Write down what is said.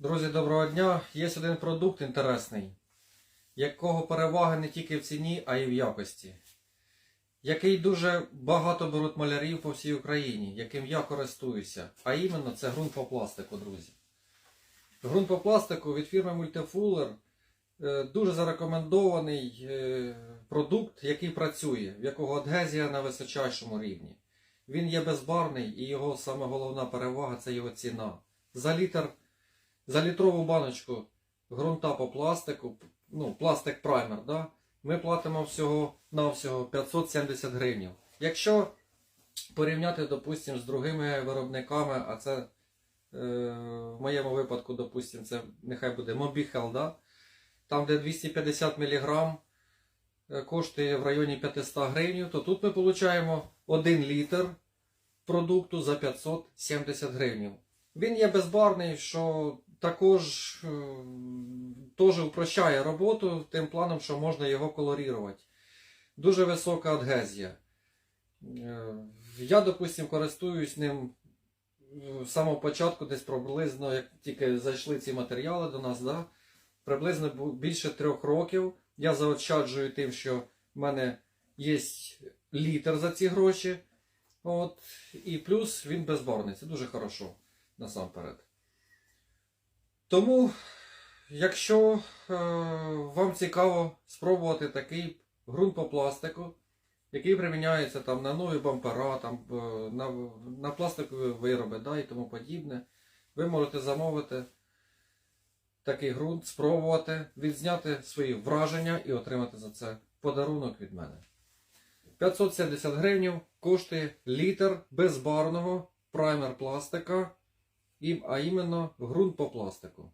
Друзі, доброго дня! Є один продукт інтересний, якого переваги не тільки в ціні, а й в якості. Який дуже багато беруть малярів по всій Україні, яким я користуюся. А іменно це ґрунт по пластику, друзі. Ґрунт по пластику від фірми Multifuller е, дуже зарекомендований е, продукт, який працює, в якого адгезія на височайшому рівні. Він є безбарний і його саме головна перевага це його ціна. За літр за літрову баночку ґрунта по пластику, ну, пластик праймер, да, ми платимо всього навсього 570 гривень. Якщо порівняти, допустимо, з другими виробниками, а це е, в моєму випадку, допустимо, це нехай буде Mobihel, да, там, де 250 мг коштує в районі 500 гривень, то тут ми отримуємо 1 літр продукту за 570 гривень. Він є безбарний, що також е, теж упрощає роботу тим планом, що можна його колорірувати. Дуже висока адгезія. Е, Я, допустим, користуюсь ним е, з самого початку, десь приблизно, як тільки зайшли ці матеріали до нас, да, приблизно більше трьох років. Я заощаджую тим, що в мене є літр за ці гроші. От, і плюс він безбарний. Це дуже хорошо насамперед. Тому, якщо е, вам цікаво спробувати такий ґрунт по пластику, який приміняється там, на нові бампера, там, е, на, на пластикові вироби да, і тому подібне, ви можете замовити такий ґрунт, спробувати, відзняти свої враження і отримати за це подарунок від мене. 570 гривень коштує літр безбарного праймер пластика, а іменно ґрунт по пластику.